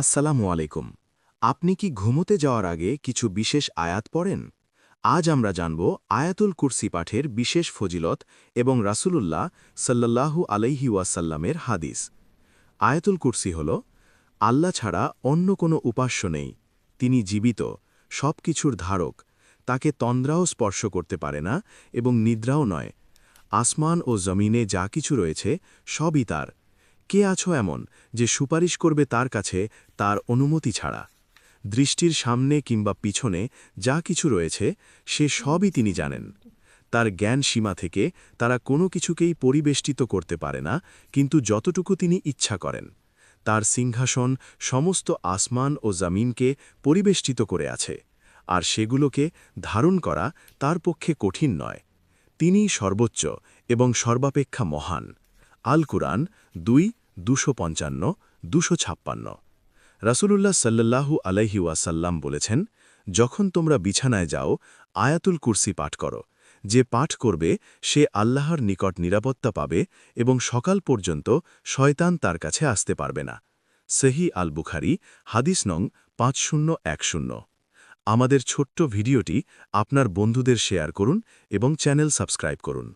আসসালামু আলাইকুম। আপনি কি ঘুমোতে যাওয়ার আগে কিছু বিশেষ আয়াত পড়েন? আজ আমরা জানব আয়াতুল কুরসি পাঠের বিশেষ ফজিলত এবং রাসূলুল্লাহ সাল্লাল্লাহু আলাইহি ওয়াসাল্লামের হাদিস। আয়াতুল কুরসি হল, আল্লাহ ছাড়া অন্য কোনো উপাস্য নেই, তিনি জীবিত সব কিছুর ধারক, তাকে তন্দ্রাও স্পর্শ করতে পারে না এবং নিদ্রাও নয়। আসমান ও জমিনে যা কিছু রয়েছে সবই তার কে আছো এমন যে সুপারিশ করবে তার কাছে তার অনুমতি ছাড়া? দৃষ্টির সামনে কিংবা পিছনে যা কিছু রয়েছে, সে সবই তিনি জানেন। তার জ্ঞান সীমা থেকে তারা কোনো কিছুকেই পরিবেষ্টিত করতে পারে না, কিন্তু যতটুকু তিনি ইচ্ছা করেন। তার সিংহাসন সমস্ত আসমান ও জামিনকে পরিবেষ্টিত করে আছে, আর সেগুলোকে ধারণ করা তার পক্ষে কঠিন নয়। তিনিই সর্বোচ্চ এবং সর্বাপেক্ষা মহান। আল কুরআন দুই, দুশো পঞ্চান্ন, দুশো ছাপ্পান্ন। রাসূলুল্লাহ সাল্লাল্লাহু আলাইহি ওয়াসাল্লাম বলেছেন, যখন তোমরা বিছানায় যাও, আয়াতুল কুরসি পাঠ করো। যে পাঠ করবে, সে আল্লাহর নিকট নিরাপত্তা পাবে এবং সকাল পর্যন্ত শয়তান তার কাছে আসতে পারবে না। সেহি আল বুখারি হাদিস নং পাঁচ শূন্য এক শূন্য। আমাদের ছোট্ট ভিডিওটি আপনার বন্ধুদের শেয়ার করুন এবং চ্যানেল সাবস্ক্রাইব করুন।